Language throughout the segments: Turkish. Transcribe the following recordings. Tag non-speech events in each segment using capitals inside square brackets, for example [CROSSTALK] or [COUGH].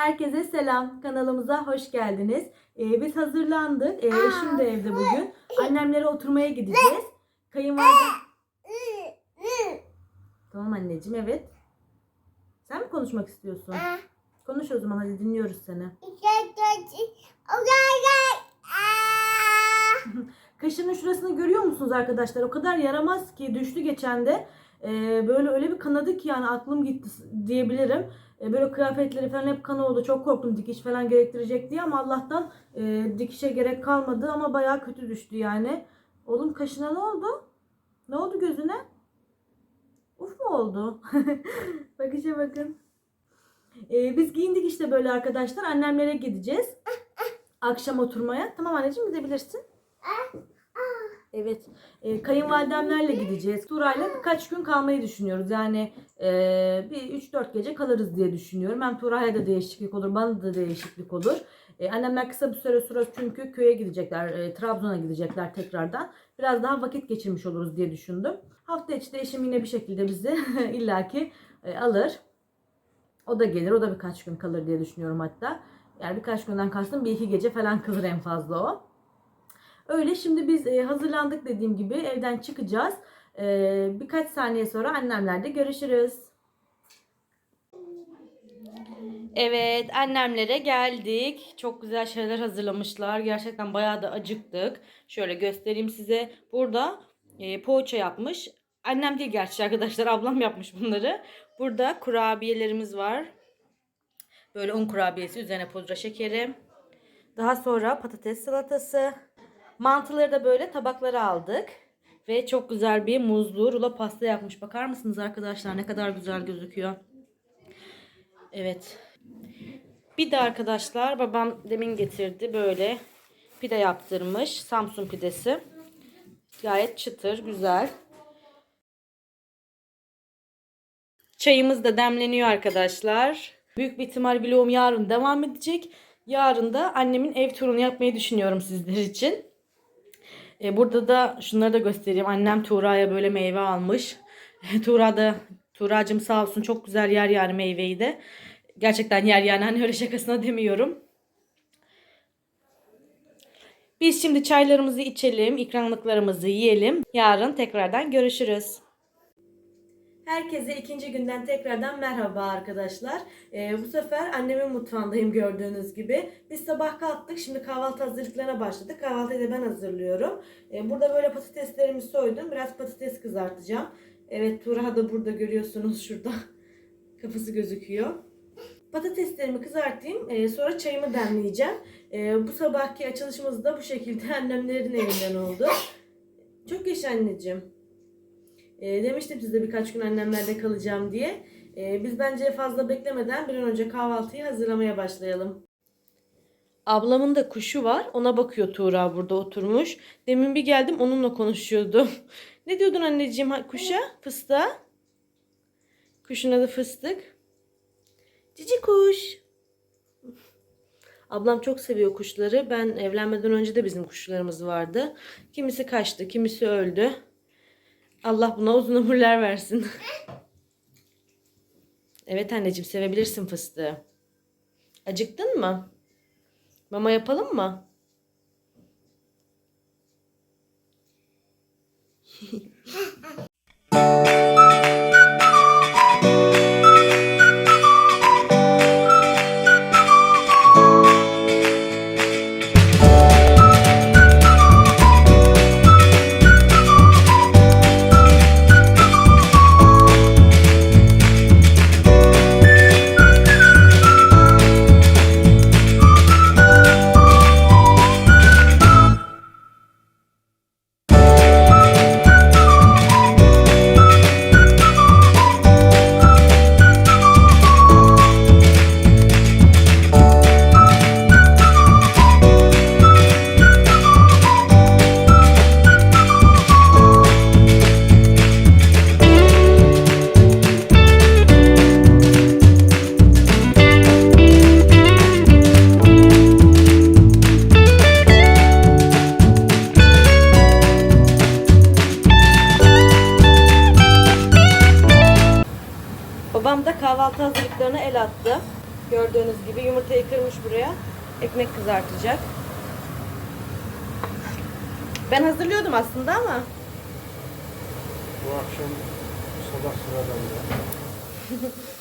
Herkese selam. Kanalımıza hoş geldiniz. Ee, biz hazırlandık. Ee, eşim de evde bugün. Annemlere oturmaya gideceğiz. Kayınvalide... Tamam anneciğim evet. Sen mi konuşmak istiyorsun? Konuş o zaman hadi dinliyoruz seni. [LAUGHS] Kaşının şurasını görüyor musunuz arkadaşlar? O kadar yaramaz ki düştü geçen de. Ee, böyle öyle bir kanadı ki yani aklım gitti diyebilirim. Ee, böyle kıyafetleri falan hep kan oldu. Çok korktum dikiş falan gerektirecek diye ama Allah'tan e, dikişe gerek kalmadı ama bayağı kötü düştü yani. Oğlum kaşına ne oldu? Ne oldu gözüne? Uf mu oldu? [LAUGHS] Bakışa bakın. Ee, biz giyindik işte böyle arkadaşlar. Annemlere gideceğiz. Akşam oturmaya. Tamam anneciğim gidebilirsin. Evet. E, kayınvalidemlerle gideceğiz. Turay'la birkaç gün kalmayı düşünüyoruz. Yani e, bir 3-4 gece kalırız diye düşünüyorum. Hem Turay'a da değişiklik olur, bana da değişiklik olur. E, annemler kısa bir süre sonra çünkü köye gidecekler, e, Trabzon'a gidecekler tekrardan. Biraz daha vakit geçirmiş oluruz diye düşündüm. Hafta içi de eşim yine bir şekilde bizi [LAUGHS] illaki e, alır. O da gelir, o da birkaç gün kalır diye düşünüyorum hatta. Yani birkaç günden kastım bir iki gece falan kalır en fazla o. Öyle şimdi biz e, hazırlandık dediğim gibi evden çıkacağız. E, birkaç saniye sonra annemlerde görüşürüz. Evet annemlere geldik. Çok güzel şeyler hazırlamışlar. Gerçekten bayağı da acıktık. Şöyle göstereyim size. Burada e, poğaça yapmış. Annem değil gerçi arkadaşlar ablam yapmış bunları. Burada kurabiyelerimiz var. Böyle un kurabiyesi üzerine pudra şekeri. Daha sonra patates salatası. Mantıları da böyle tabaklara aldık. Ve çok güzel bir muzlu rulo pasta yapmış. Bakar mısınız arkadaşlar ne kadar güzel gözüküyor. Evet. Bir de arkadaşlar babam demin getirdi böyle pide yaptırmış. Samsun pidesi. Gayet çıtır, güzel. Çayımız da demleniyor arkadaşlar. Büyük bir ihtimal vlogum yarın devam edecek. Yarın da annemin ev turunu yapmayı düşünüyorum sizler için. E, burada da şunları da göstereyim. Annem Tuğra'ya böyle meyve almış. [LAUGHS] Tuğra da Tuğra'cığım sağ olsun çok güzel yer yani meyveyi de. Gerçekten yer yani hani öyle şakasına demiyorum. Biz şimdi çaylarımızı içelim, ikramlıklarımızı yiyelim. Yarın tekrardan görüşürüz. Herkese ikinci günden tekrardan merhaba arkadaşlar. Ee, bu sefer annemin mutfağındayım gördüğünüz gibi. Biz sabah kalktık. Şimdi kahvaltı hazırlıklarına başladık. Kahvaltıyı da ben hazırlıyorum. Ee, burada böyle patateslerimi soydum. Biraz patates kızartacağım. Evet Tuğra da burada görüyorsunuz [LAUGHS] şurada. Kafası gözüküyor. Patateslerimi kızartayım. Ee, sonra çayımı demleyeceğim. Ee, bu sabahki açılışımız da bu şekilde [LAUGHS] annemlerin evinden oldu. Çok yaşa anneciğim. E, demiştim size birkaç gün annemlerde kalacağım diye. E, biz bence fazla beklemeden bir an önce kahvaltıyı hazırlamaya başlayalım. Ablamın da kuşu var. Ona bakıyor Tuğra burada oturmuş. Demin bir geldim onunla konuşuyordum. [LAUGHS] ne diyordun anneciğim kuşa? Fıstığa? Kuşun adı fıstık. Cici kuş. Ablam çok seviyor kuşları. Ben evlenmeden önce de bizim kuşlarımız vardı. Kimisi kaçtı, kimisi öldü. Allah buna uzun ömürler versin. evet anneciğim sevebilirsin fıstığı. Acıktın mı? Mama yapalım mı? [LAUGHS] Babam da kahvaltı hazırlıklarına el attı. Gördüğünüz gibi yumurtayı kırmış buraya. Ekmek kızartacak. Ben hazırlıyordum aslında ama. Bu akşam sabah sıradan. [LAUGHS]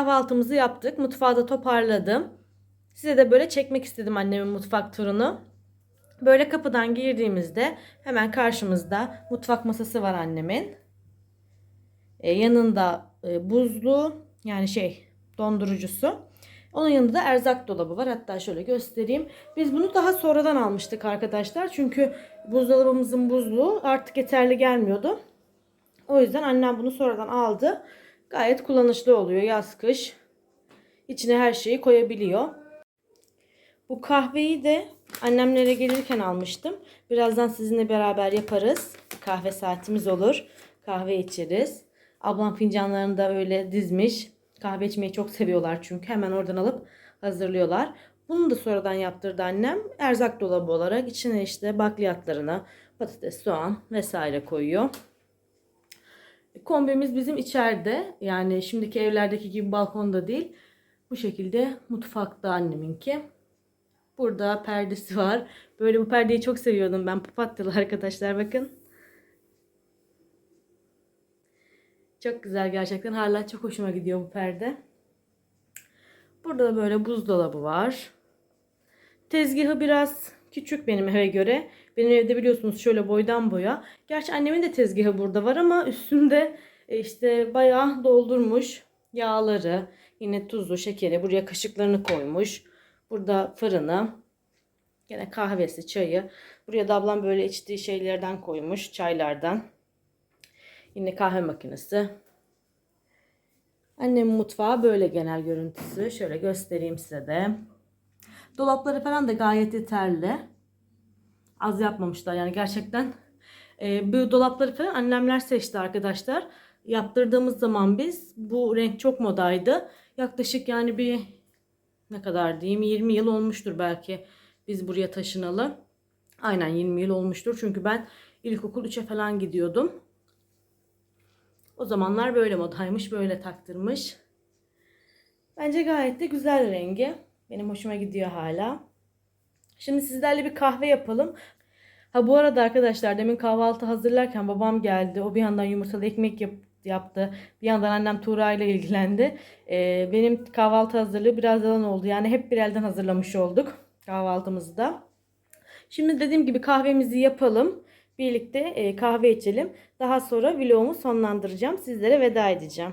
kahvaltımızı yaptık. Mutfağı da toparladım. Size de böyle çekmek istedim annemin mutfak turunu. Böyle kapıdan girdiğimizde hemen karşımızda mutfak masası var annemin. E, yanında e, buzlu yani şey dondurucusu. Onun yanında da erzak dolabı var. Hatta şöyle göstereyim. Biz bunu daha sonradan almıştık arkadaşlar. Çünkü buzdolabımızın buzluğu artık yeterli gelmiyordu. O yüzden annem bunu sonradan aldı. Gayet kullanışlı oluyor yaz kış. İçine her şeyi koyabiliyor. Bu kahveyi de annemlere gelirken almıştım. Birazdan sizinle beraber yaparız. Kahve saatimiz olur. Kahve içeriz. Ablam fincanlarını da öyle dizmiş. Kahve içmeyi çok seviyorlar çünkü. Hemen oradan alıp hazırlıyorlar. Bunu da sonradan yaptırdı annem. Erzak dolabı olarak içine işte bakliyatlarını, patates, soğan vesaire koyuyor. Kombimiz bizim içeride. Yani şimdiki evlerdeki gibi balkonda değil. Bu şekilde mutfakta anneminki. Burada perdesi var. Böyle bu perdeyi çok seviyordum ben. Papatyalı arkadaşlar bakın. Çok güzel gerçekten. Hala çok hoşuma gidiyor bu perde. Burada da böyle buzdolabı var. Tezgahı biraz küçük benim eve göre. Benim evde biliyorsunuz şöyle boydan boya. Gerçi annemin de tezgahı burada var ama üstünde e, işte bayağı doldurmuş yağları, yine tuzlu, şekeri. Buraya kaşıklarını koymuş. Burada fırını, yine kahvesi, çayı. Buraya da ablam böyle içtiği şeylerden koymuş, çaylardan. Yine kahve makinesi. Annemin mutfağı böyle genel görüntüsü. Şöyle göstereyim size de. Dolapları falan da gayet yeterli. Az yapmamışlar yani gerçekten. Ee, bu dolapları falan annemler seçti arkadaşlar. Yaptırdığımız zaman biz bu renk çok modaydı. Yaklaşık yani bir ne kadar diyeyim 20 yıl olmuştur belki biz buraya taşınalı. Aynen 20 yıl olmuştur çünkü ben ilkokul 3'e falan gidiyordum. O zamanlar böyle modaymış, böyle taktırmış. Bence gayet de güzel rengi. Benim hoşuma gidiyor hala. Şimdi sizlerle bir kahve yapalım. Ha bu arada arkadaşlar demin kahvaltı hazırlarken babam geldi. O bir yandan yumurtalı ekmek yap- yaptı. Bir yandan annem Tuğra ile ilgilendi. Ee, benim kahvaltı hazırlığı biraz yalan oldu. Yani hep bir elden hazırlamış olduk kahvaltımızı da. Şimdi dediğim gibi kahvemizi yapalım. Birlikte e, kahve içelim. Daha sonra vlogumu sonlandıracağım. Sizlere veda edeceğim.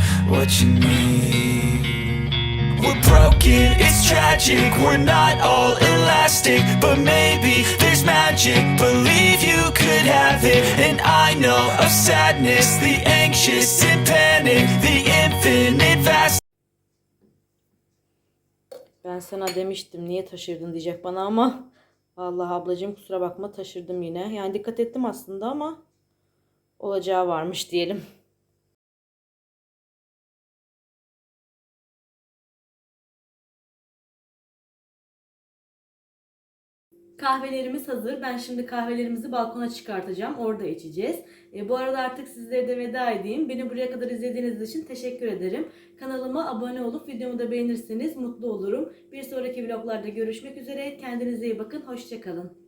What you need. We're broken, it's tragic. We're not all elastic, but maybe there's magic. Believe you could have it, and I know of sadness, the anxious and panic, the infinite vast. Ben sana demiştim niye taşırdın diyecek bana ama vallahi ablacığım kusura bakma taşırdım yine. Yani dikkat ettim aslında ama olacağı varmış diyelim. Kahvelerimiz hazır. Ben şimdi kahvelerimizi balkona çıkartacağım. Orada içeceğiz. E, bu arada artık sizlere de veda edeyim. Beni buraya kadar izlediğiniz için teşekkür ederim. Kanalıma abone olup videomu da beğenirseniz mutlu olurum. Bir sonraki vloglarda görüşmek üzere. Kendinize iyi bakın. Hoşçakalın.